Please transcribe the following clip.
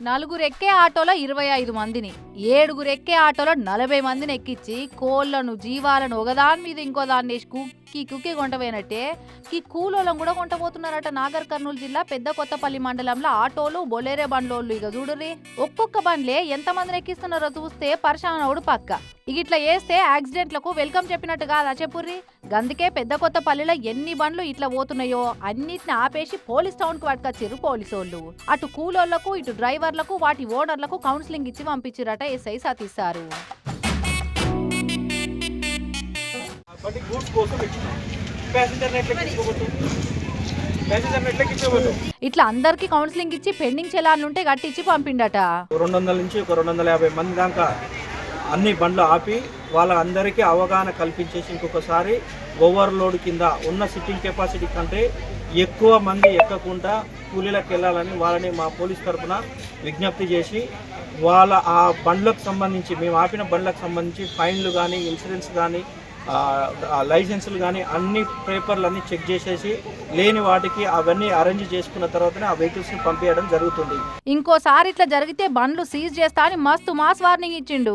నలుగురెక్కే ఆటోలో ఇరవై ఐదు మందిని ఏడుగురు ఎక్కే ఆటోలో నలభై మందిని ఎక్కించి కోళ్ళను జీవాలను ఒకదాని మీద ఇంకో దాన్ని వేసి కుక్కి కుక్కి కొంటపోయినట్టే ఈ కూలోళ్ళం కూడా కొంటపోతున్నారట నాగర్ కర్నూలు జిల్లా పెద్ద కొత్తపల్లి మండలంలో ఆటోలు బొలేరే బండ్లోళ్ళు. ఇక చూడరి ఒక్కొక్క బండ్లే ఎంత మందిని ఎక్కిస్తున్నారో చూస్తే పరిశానవుడు పక్క. ఇట్లా వేస్తే యాక్సిడెంట్లకు వెల్కమ్ చెప్పినట్టు కాదా చెప్పుర్రి? గందుకే పెద్ద కొత్త పల్లెలో ఎన్ని బండ్లు ఇట్లా పోతున్నాయో అన్నిటిని ఆపేసి పోలీస్ టౌన్కి పట్టుకొచ్చిర్రు పోలీసోళ్ళు. అటు కూలోళ్ళకు ఇటు డ్రైవర్లకు వాటి ఓనర్లకు కౌన్సిలింగ్ ఇచ్చి పంపించిరట ఎస్ఐ ఎక్కించుకోబోతు ఇట్లా అందరికి కౌన్సిలింగ్ ఇచ్చి పెండింగ్ చెలాన్లుంటే కట్టించి పంపిండట. రెండు వందల నుంచి ఒక రెండు వందల యాభై మంది దాకా అన్ని బండ్లు ఆపి వాళ్ళ అందరికీ అవగాహన కల్పించేసి ఇంకొకసారి ఓవర్లోడ్ కింద ఉన్న సిట్టింగ్ కెపాసిటీ కంటే ఎక్కువ మంది ఎక్కకుండా కూలీలకు వెళ్ళాలని వాళ్ళని మా పోలీస్ తరఫున విజ్ఞప్తి చేసి వాళ్ళ ఆ బండ్లకు సంబంధించి మేము ఆపిన బండ్లకు సంబంధించి ఫైన్లు కానీ ఇన్సూరెన్స్ కానీ లైసెన్సులు కానీ అన్ని పేపర్లు అన్నీ చెక్ చేసేసి లేని వాటికి అవన్నీ అరేంజ్ చేసుకున్న తర్వాతనే ఆ వెహికల్స్ని పంపించడం జరుగుతుంది. ఇంకోసారి ఇట్లా జరిగితే బండ్లు సీజ్ చేస్తా అని మస్తు మాస్ వార్నింగ్ ఇచ్చిండు.